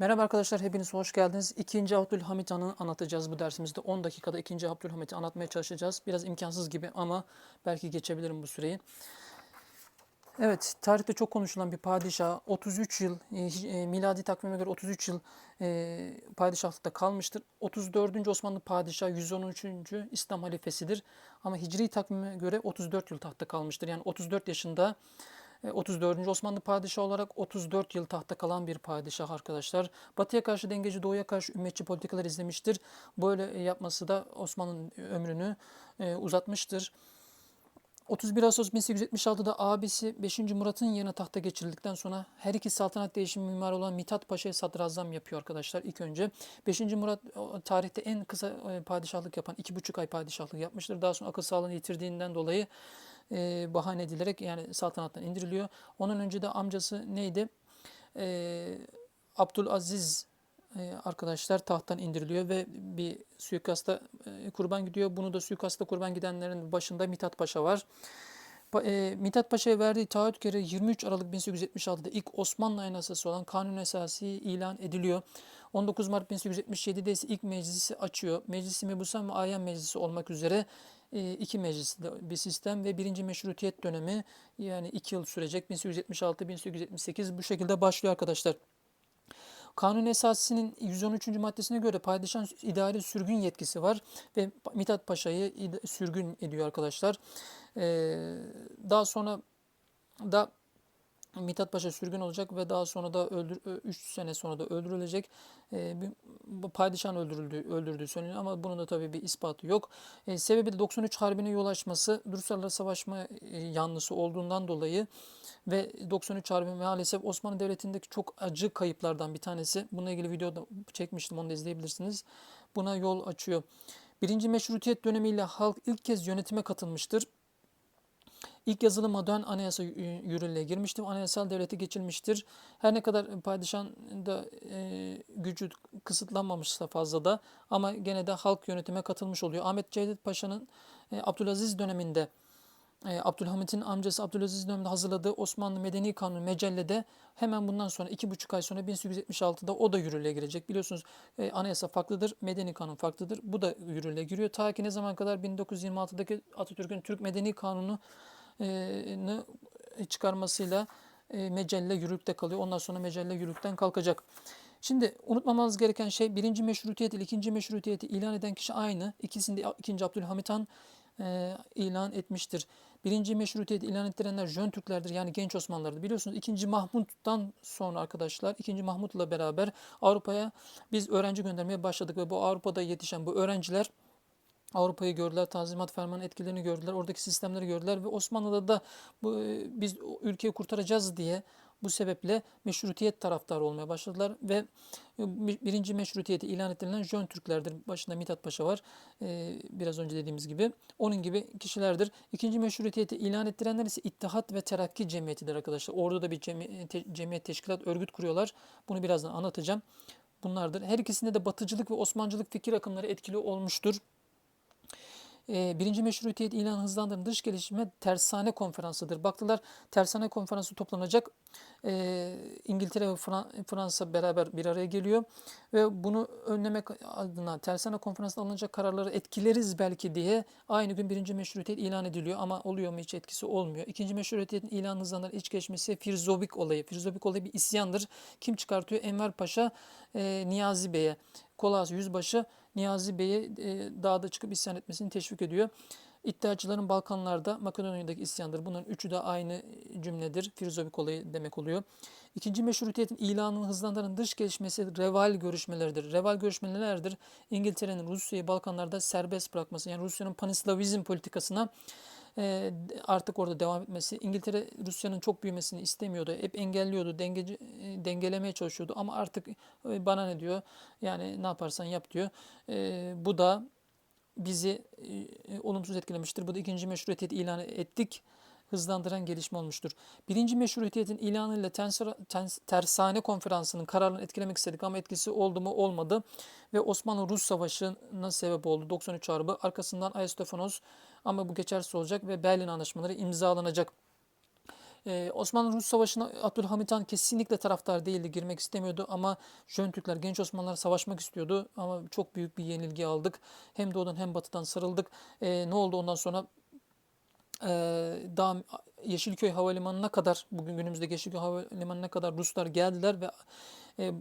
Merhaba arkadaşlar, hepiniz hoş geldiniz. İkinci Abdülhamit Han'ı anlatacağız bu dersimizde. 10 dakikada ikinci Abdülhamit'i anlatmaya çalışacağız. Biraz imkansız gibi ama belki geçebilirim bu süreyi. Evet, tarihte çok konuşulan bir padişah 33 yıl, e, e, miladi takvime göre 33 yıl e, padişahlıkta kalmıştır. 34. Osmanlı padişahı 113. İslam halifesidir. Ama hicri takvime göre 34 yıl tahtta kalmıştır. Yani 34 yaşında 34. Osmanlı padişahı olarak 34 yıl tahta kalan bir padişah arkadaşlar. Batıya karşı dengeci, doğuya karşı ümmetçi politikalar izlemiştir. Böyle yapması da Osmanlı'nın ömrünü e, uzatmıştır. 31 Ağustos 1876'da abisi 5. Murat'ın yerine tahta geçirildikten sonra her iki saltanat değişimi mimarı olan Mithat Paşa'ya sadrazam yapıyor arkadaşlar ilk önce. 5. Murat tarihte en kısa e, padişahlık yapan 2,5 ay padişahlık yapmıştır. Daha sonra akıl sağlığını yitirdiğinden dolayı e, bahane edilerek yani saltanattan indiriliyor. Onun önce de amcası neydi? E, Abdülaziz e, arkadaşlar tahttan indiriliyor ve bir suikasta e, kurban gidiyor. Bunu da suikasta kurban gidenlerin başında Mithat Paşa var. E, Mithat Paşa'ya verdiği taahhüt göre 23 Aralık 1876'da ilk Osmanlı Anayasası olan Kanun Esası ilan ediliyor. 19 Mart 1877'de ise ilk meclisi açıyor. Meclisi Mebusan ve Ayan Meclisi olmak üzere e, iki meclisli bir sistem ve birinci meşrutiyet dönemi yani iki yıl sürecek 1876-1878 bu şekilde başlıyor arkadaşlar. Kanun esasının 113. maddesine göre padişahın idari sürgün yetkisi var ve Mithat Paşa'yı sürgün ediyor arkadaşlar. Ee, daha sonra da Mithat Paşa sürgün olacak ve daha sonra da öldür 3 sene sonra da öldürülecek. Ee, bir- padişahın öldürüldüğü öldürdüğü söyleniyor ama bunun da tabii bir ispatı yok. Ee, sebebi de 93 Harbi'ne yol açması Ruslarla savaşma e, yanlısı olduğundan dolayı ve 93 Harbi maalesef Osmanlı Devleti'ndeki çok acı kayıplardan bir tanesi. Bununla ilgili videoda çekmiştim onu da izleyebilirsiniz. Buna yol açıyor. Birinci meşrutiyet dönemiyle halk ilk kez yönetime katılmıştır. İlk yazılı modern anayasa yürürlüğe girmiştir. Anayasal devlete geçilmiştir. Her ne kadar padişahın da e, gücü kısıtlanmamışsa fazla da ama gene de halk yönetime katılmış oluyor. Ahmet Cevdet Paşa'nın e, Abdülaziz döneminde e, Abdülhamit'in amcası Abdülaziz döneminde hazırladığı Osmanlı Medeni Kanunu Mecelle'de hemen bundan sonra iki buçuk ay sonra 1876'da o da yürürlüğe girecek. Biliyorsunuz e, anayasa farklıdır, Medeni Kanun farklıdır. Bu da yürürlüğe giriyor. Ta ki ne zaman kadar 1926'daki Atatürk'ün Türk Medeni Kanunu e, çıkarmasıyla e, mecelle yürürlükte kalıyor. Ondan sonra mecelle yürürlükten kalkacak. Şimdi unutmamanız gereken şey birinci meşrutiyet ile ikinci meşrutiyeti ilan eden kişi aynı. İkisini de ikinci Abdülhamit Han e, ilan etmiştir. Birinci meşrutiyeti ilan ettirenler Jön Türklerdir yani genç Osmanlılardır. Biliyorsunuz ikinci Mahmut'tan sonra arkadaşlar ikinci Mahmut'la beraber Avrupa'ya biz öğrenci göndermeye başladık ve bu Avrupa'da yetişen bu öğrenciler Avrupa'yı gördüler, Tanzimat Fermanı etkilerini gördüler, oradaki sistemleri gördüler ve Osmanlı'da da bu, e, biz ülkeyi kurtaracağız diye bu sebeple meşrutiyet taraftarı olmaya başladılar ve e, bir- birinci meşrutiyeti ilan edilen Jön Türklerdir. Başında Mithat Paşa var, e, biraz önce dediğimiz gibi. Onun gibi kişilerdir. İkinci meşrutiyeti ilan ettirenler ise İttihat ve Terakki Cemiyeti'dir arkadaşlar. Orada da bir cemiyet, teşkilat, örgüt kuruyorlar. Bunu birazdan anlatacağım. Bunlardır. Her ikisinde de batıcılık ve Osmancılık fikir akımları etkili olmuştur. E, birinci meşrutiyet ilanı hızlandıran dış gelişme tersane konferansıdır. Baktılar tersane konferansı toplanacak. E, İngiltere ve Fran- Fransa beraber bir araya geliyor ve bunu önlemek adına tersane konferansında alınacak kararları etkileriz belki diye aynı gün birinci meşrutiyet ilan ediliyor ama oluyor mu hiç etkisi olmuyor. İkinci meşrutiyetin ilanı hızlandıran iç geçmesi Firzobik olayı. Firzobik olayı bir isyandır. Kim çıkartıyor? Enver Paşa e, Niyazi Bey'e. Kolas Yüzbaşı Niyazi Bey'e e, dağda çıkıp isyan etmesini teşvik ediyor. İddiaçıların Balkanlarda Makedonya'daki isyandır. Bunların üçü de aynı cümledir. Firzobik olayı demek oluyor. İkinci meşrutiyetin ilanını hızlandıran dış gelişmesi reval görüşmeleridir. Reval görüşmeleri nelerdir? İngiltere'nin Rusya'yı Balkanlarda serbest bırakması yani Rusya'nın panislavizm politikasına e, artık orada devam etmesi. İngiltere Rusya'nın çok büyümesini istemiyordu. Hep engelliyordu, dengeci, e, dengelemeye çalışıyordu ama artık e, bana ne diyor? Yani ne yaparsan yap diyor. E, bu da bizi e, olumsuz etkilemiştir. Bu da ikinci meşruiyet ilanı ettik hızlandıran gelişme olmuştur. Birinci meşrutiyetin ilanıyla tersane konferansının kararını etkilemek istedik ama etkisi oldu mu olmadı ve Osmanlı-Rus savaşına sebep oldu 93 Harbi. Arkasından Aristofanos ama bu geçersiz olacak ve Berlin anlaşmaları imzalanacak. Ee, Osmanlı-Rus Savaşı'na Abdülhamit Han kesinlikle taraftar değildi, girmek istemiyordu ama Jön Türkler, genç Osmanlılar savaşmak istiyordu ama çok büyük bir yenilgi aldık. Hem doğudan hem batıdan sarıldık. Ee, ne oldu ondan sonra? Ee, daha Yeşilköy Havalimanı'na kadar, bugün günümüzde Yeşilköy Havalimanı'na kadar Ruslar geldiler ve e,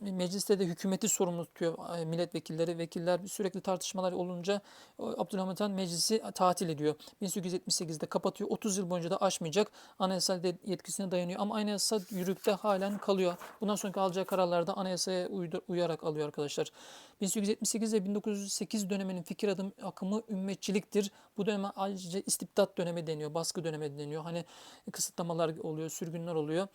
mecliste de hükümeti sorumlu tutuyor e, milletvekilleri. Vekiller sürekli tartışmalar olunca Abdülhamit Han meclisi tatil ediyor. 1878'de kapatıyor. 30 yıl boyunca da aşmayacak. Anayasal yetkisine dayanıyor. Ama anayasa yürürlükte halen kalıyor. Bundan sonraki alacağı kararlarda anayasaya uyarak alıyor arkadaşlar. 1878 ve 1908 döneminin fikir adım akımı ümmetçiliktir. Bu döneme ayrıca istibdat dönemi deniyor, baskı dönemi deniyor. Hani kısıtlamalar oluyor, sürgünler oluyor.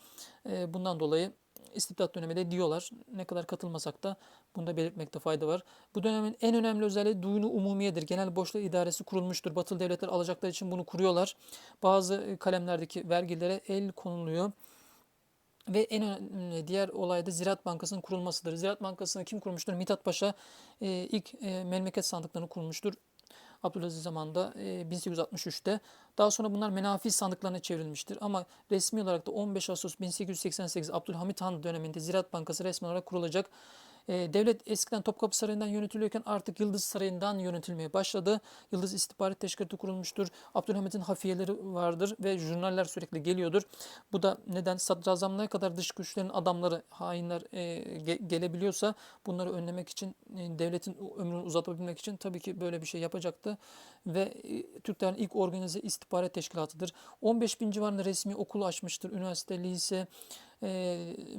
E, bundan dolayı istibdat dönemi de diyorlar. Ne kadar katılmasak da bunu da belirtmekte fayda var. Bu dönemin en önemli özelliği duyunu umumiyedir. Genel boşluğu idaresi kurulmuştur. Batılı devletler alacaklar için bunu kuruyorlar. Bazı e, kalemlerdeki vergilere el konuluyor. Ve en önemli diğer olay da Ziraat Bankası'nın kurulmasıdır. Ziraat Bankası'nı kim kurmuştur? Mithat Paşa e, ilk e, memleket sandıklarını kurmuştur. Abdülaziz zamanında e, 1863'te. Daha sonra bunlar menafi sandıklarına çevrilmiştir. Ama resmi olarak da 15 Ağustos 1888 Abdülhamit Han döneminde Ziraat Bankası resmi olarak kurulacak. E, devlet eskiden Topkapı Sarayı'ndan yönetiliyorken artık Yıldız Sarayı'ndan yönetilmeye başladı. Yıldız İstihbarat Teşkilatı kurulmuştur. Abdülhamit'in hafiyeleri vardır ve jurnaller sürekli geliyordur. Bu da neden sadrazamlığa kadar dış güçlerin adamları, hainler e, ge- gelebiliyorsa bunları önlemek için, e, devletin ömrünü uzatabilmek için tabii ki böyle bir şey yapacaktı. Ve e, Türklerin ilk organize istihbarat teşkilatıdır. 15 bin civarında resmi okul açmıştır. Üniversite, lise,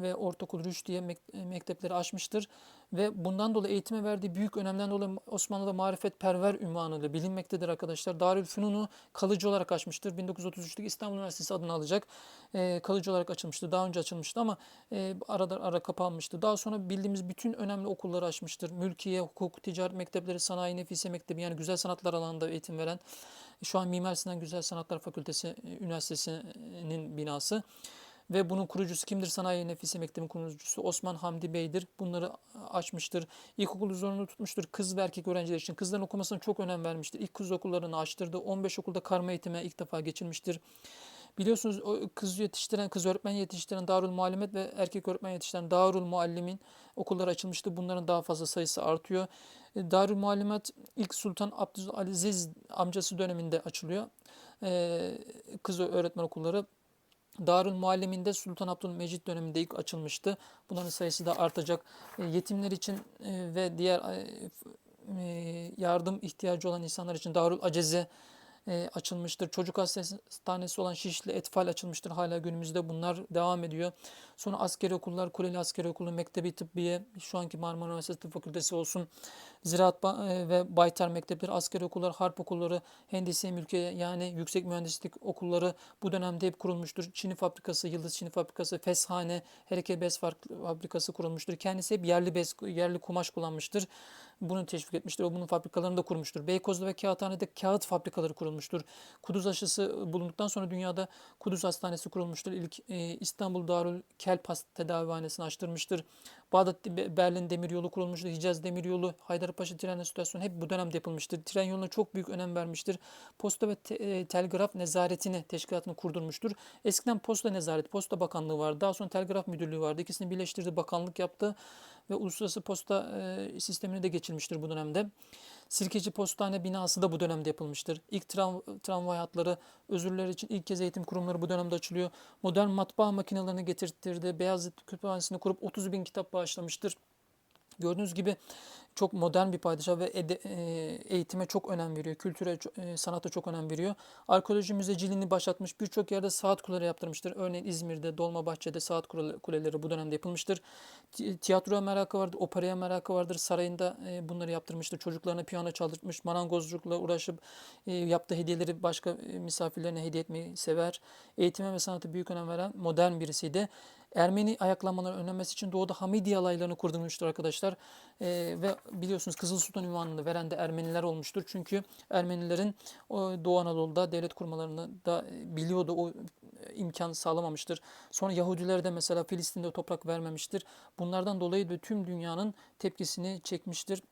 ve ortaokul rüştiye mek- mektepleri açmıştır. Ve bundan dolayı eğitime verdiği büyük önemden dolayı Osmanlı'da marifetperver ünvanıyla bilinmektedir arkadaşlar. Darülfünun'u kalıcı olarak açmıştır. 1933'te İstanbul Üniversitesi adını alacak. E, kalıcı olarak açılmıştı. Daha önce açılmıştı ama e, arada ara kapanmıştı. Daha sonra bildiğimiz bütün önemli okulları açmıştır. Mülkiye, hukuk, ticaret mektepleri, sanayi, nefise mektebi yani güzel sanatlar alanında eğitim veren şu an Mimar Sinan Güzel Sanatlar Fakültesi e, Üniversitesi'nin binası. Ve bunun kurucusu kimdir? Sanayi Nefise Mektebi'nin kurucusu Osman Hamdi Bey'dir. Bunları açmıştır. İlkokulu zorunlu tutmuştur. Kız ve erkek öğrenciler için. Kızların okumasına çok önem vermiştir. İlk kız okullarını açtırdı. 15 okulda karma eğitime ilk defa geçilmiştir. Biliyorsunuz o kız yetiştiren, kız öğretmen yetiştiren Darül Muallimet ve erkek öğretmen yetiştiren Darül Muallimin okulları açılmıştı. Bunların daha fazla sayısı artıyor. E, Darül Muallimet ilk Sultan Abdülaziz amcası döneminde açılıyor. Ee, kız öğretmen okulları Darül Muallim'inde Sultan Abdülmecit döneminde ilk açılmıştı. Bunların sayısı da artacak. E, Yetimler için e, ve diğer e, yardım ihtiyacı olan insanlar için Darül Aceze açılmıştır. Çocuk hastanesi olan Şişli Etfal açılmıştır. Hala günümüzde bunlar devam ediyor. Sonra askeri okullar, Kuleli Askeri Okulu, Mektebi Tıbbiye, şu anki Marmara Üniversitesi Tıp Fakültesi olsun. Ziraat e, ve Baytar Mektepleri, askeri okullar, harp okulları, Hendise Mülkiye yani yüksek mühendislik okulları bu dönemde hep kurulmuştur. Çini Fabrikası, Yıldız Çini Fabrikası, Feshane, Hereke Bez Fabrikası kurulmuştur. Kendisi hep yerli bez, yerli kumaş kullanmıştır. Bunu teşvik etmiştir. O bunun fabrikalarını da kurmuştur. Beykoz'da ve Kağıthane'de kağıt fabrikaları kurulmuştur. Kuduz aşısı bulunduktan sonra dünyada Kuduz Hastanesi kurulmuştur. İlk e, İstanbul Darül Kelp Tedavihanesini açtırmıştır. Bağdat Be- Berlin Demiryolu kurulmuştur. Hicaz Demiryolu, Haydarpaşa Tren İstasyonu hep bu dönemde yapılmıştır. Tren yoluna çok büyük önem vermiştir. Posta ve te- e, Telgraf Nezaretini teşkilatını kurdurmuştur. Eskiden Posta Nezareti, Posta Bakanlığı vardı. Daha sonra Telgraf Müdürlüğü vardı. İkisini birleştirdi, bakanlık yaptı ve uluslararası posta e, sistemine de geçilmiştir bu dönemde. Sirkeci Postane binası da bu dönemde yapılmıştır. İlk tram, tramvay hatları, özürler için ilk kez eğitim kurumları bu dönemde açılıyor. Modern matbaa makinelerini getirtirdi. Beyazıt Kütüphanesi'ni kurup 30 bin kitap bağışlamıştır. Gördüğünüz gibi çok modern bir padişah ve ede- e, eğitime çok önem veriyor. Kültüre, e, sanata çok önem veriyor. Arkeoloji müzeciliğini başlatmış. Birçok yerde saat kuleleri yaptırmıştır. Örneğin İzmir'de, Dolmabahçe'de saat kule- kuleleri bu dönemde yapılmıştır. Ti- Tiyatroya merakı vardır, operaya merakı vardır. Sarayında e, bunları yaptırmıştır. Çocuklarına piyano çaldırtmış. Marangozlukla uğraşıp yaptığı hediyeleri başka misafirlerine hediye etmeyi sever. Eğitime ve sanata büyük önem veren modern birisiydi. Ermeni ayaklanmaları önlenmesi için doğuda Hamidiye alaylarını kurdurmuştur arkadaşlar. Ee, ve biliyorsunuz Kızıl Sultan ünvanını veren de Ermeniler olmuştur. Çünkü Ermenilerin Doğu Anadolu'da devlet kurmalarını da e, biliyordu. O e, imkan sağlamamıştır. Sonra Yahudiler de mesela Filistin'de toprak vermemiştir. Bunlardan dolayı da tüm dünyanın tepkisini çekmiştir.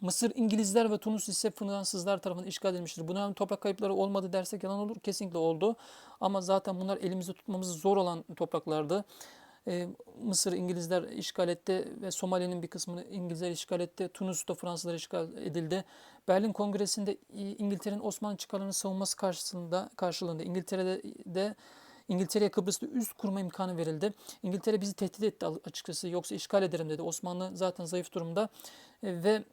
Mısır İngilizler ve Tunus ise Fransızlar tarafından işgal edilmiştir. Bunların toprak kayıpları olmadı dersek yalan olur. Kesinlikle oldu. Ama zaten bunlar elimizde tutmamız zor olan topraklardı. Ee, Mısır İngilizler işgal etti ve Somali'nin bir kısmını İngilizler işgal etti. Tunus da Fransızlar işgal edildi. Berlin Kongresi'nde İngiltere'nin Osmanlı çıkarlarını savunması karşısında karşılığında İngiltere'de de İngiltere'ye Kıbrıs'ta üst kurma imkanı verildi. İngiltere bizi tehdit etti açıkçası. Yoksa işgal ederim dedi. Osmanlı zaten zayıf durumda E, ve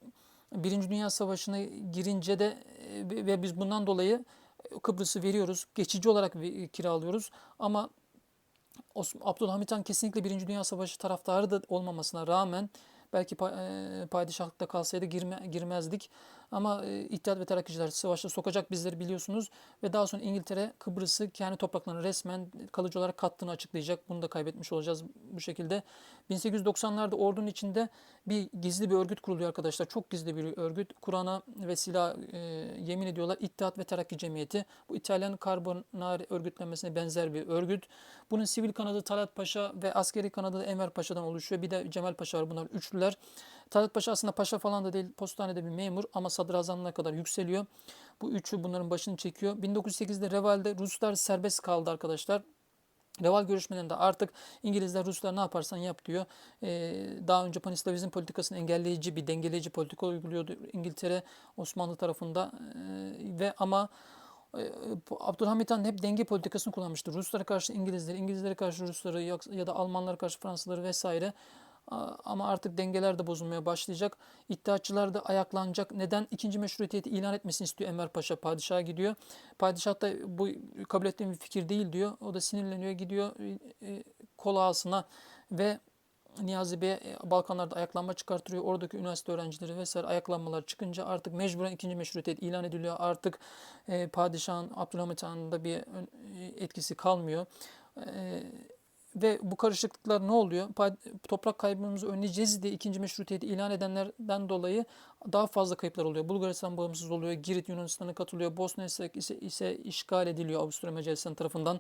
Birinci Dünya Savaşı'na girince de e, ve biz bundan dolayı Kıbrıs'ı veriyoruz. Geçici olarak ve- kiralıyoruz. Ama Abdülhamit Han kesinlikle Birinci Dünya Savaşı taraftarı da olmamasına rağmen belki pa- padişahlıkta kalsaydı girme, girmezdik. Ama e, İttihat ve Terakkiciler savaşta sokacak bizleri biliyorsunuz. Ve daha sonra İngiltere Kıbrıs'ı kendi topraklarına resmen kalıcı olarak kattığını açıklayacak. Bunu da kaybetmiş olacağız bu şekilde. 1890'larda ordunun içinde bir gizli bir örgüt kuruluyor arkadaşlar. Çok gizli bir örgüt. Kur'an'a ve silah e, yemin ediyorlar. İttihat ve Terakki Cemiyeti. Bu İtalyan Carbonari örgütlenmesine benzer bir örgüt. Bunun sivil kanadı Talat Paşa ve askeri kanadı Enver Paşa'dan oluşuyor. Bir de Cemal Paşa var. Bunlar üçlüler. Talat Paşa aslında paşa falan da değil. Postanede bir memur ama sadrazamlığa kadar yükseliyor. Bu üçü bunların başını çekiyor. 1908'de Reval'de Ruslar serbest kaldı arkadaşlar. Reval görüşmelerinde artık İngilizler Ruslar ne yaparsan yap diyor. Ee, daha önce panislavizm politikasını engelleyici bir dengeleyici politika uyguluyordu İngiltere Osmanlı tarafında Ee, ve ama e, Abdülhamit Han hep denge politikasını kullanmıştır. Ruslara karşı İngilizleri, İngilizlere karşı Rusları ya da Almanlara karşı Fransızları vesaire. Ama artık dengeler de bozulmaya başlayacak. İttihatçılar da ayaklanacak. Neden? ikinci meşrutiyeti ilan etmesini istiyor Enver Paşa. Padişaha gidiyor. Padişah da bu kabul ettiğim bir fikir değil diyor. O da sinirleniyor gidiyor e, kol ağasına ve Niyazi Bey Balkanlarda ayaklanma çıkartıyor. Oradaki üniversite öğrencileri vesaire ayaklanmalar çıkınca artık mecburen ikinci meşrutiyet ilan ediliyor. Artık e, padişahın Abdülhamit Han'ın da bir e, etkisi kalmıyor. E, ve bu karışıklıklar ne oluyor? Toprak kaybımızı önleyeceğiz diye ikinci meşrutiyeti ilan edenlerden dolayı daha fazla kayıplar oluyor. Bulgaristan bağımsız oluyor. Girit Yunanistan'a katılıyor. Bosna ise, ise işgal ediliyor Avusturya Macaristan tarafından.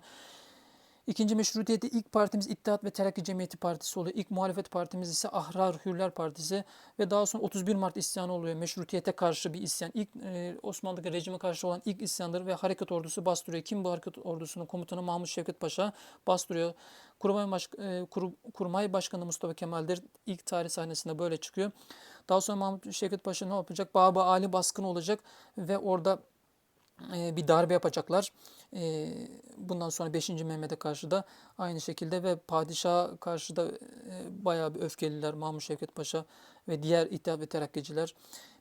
İkinci meşrutiyeti ilk partimiz İttihat ve Terakki Cemiyeti Partisi oluyor. İlk muhalefet partimiz ise Ahrar Hürler Partisi ve daha sonra 31 Mart isyanı oluyor. Meşrutiyete karşı bir isyan. İlk e, Osmanlı rejime karşı olan ilk isyandır ve hareket ordusu bastırıyor. Kim bu hareket ordusunun komutanı? Mahmut Şevket Paşa bastırıyor. Kurmay, Baş, e, Kur- Kurmay Başkanı Mustafa Kemal'dir. İlk tarih sahnesinde böyle çıkıyor. Daha sonra Mahmut Şevket Paşa ne yapacak? Baba Ali baskını olacak ve orada bir darbe yapacaklar. E, bundan sonra 5. Mehmet'e karşı da aynı şekilde ve padişaha karşı da e, bayağı bir öfkeliler Mahmut Şevket Paşa ve diğer İttihat ve Terakkiciler.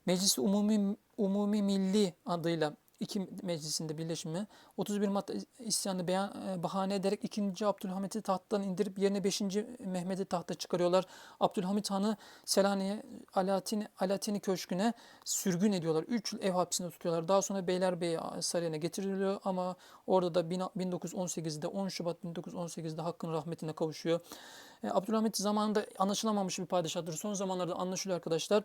Meclisi Umumi, Umumi Milli adıyla iki meclisinde birleşimi 31 Mart isyanı beyan, e, bahane ederek 2. Abdülhamit'i tahttan indirip yerine 5. Mehmet'i tahta çıkarıyorlar. Abdülhamit Han'ı Selanik'e Alaaddin, Alaaddin Köşkü'ne sürgün ediyorlar. 3 yıl ev hapsinde tutuyorlar. Daha sonra Beylerbeyi Sarayı'na getiriliyor ama orada da bin- 1918'de 10 Şubat 1918'de hakkın rahmetine kavuşuyor. E, Abdülhamit zamanında anlaşılamamış bir padişahtır. Son zamanlarda anlaşılıyor arkadaşlar.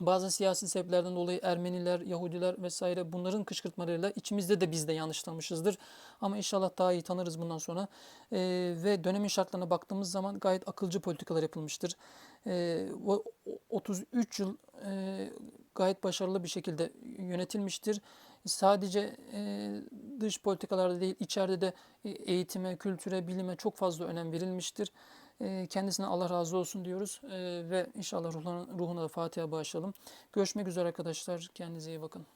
Bazı siyasi sebeplerden dolayı Ermeniler, Yahudiler vesaire bunların kışkırtmalarıyla içimizde de biz de yanlışlamışızdır. Ama inşallah daha iyi tanırız bundan sonra. Ee, ve dönemin şartlarına baktığımız zaman gayet akılcı politikalar yapılmıştır. Ee, o- o- 33 yıl e, gayet başarılı bir şekilde yönetilmiştir. Sadece e, dış politikalarda değil, içeride de e, eğitime, kültüre, bilime çok fazla önem verilmiştir. E, Kendisine Allah razı olsun diyoruz E, ve inşallah ruhuna, ruhuna da Fatiha bağışlayalım. Görüşmek üzere arkadaşlar. Kendinize iyi bakın.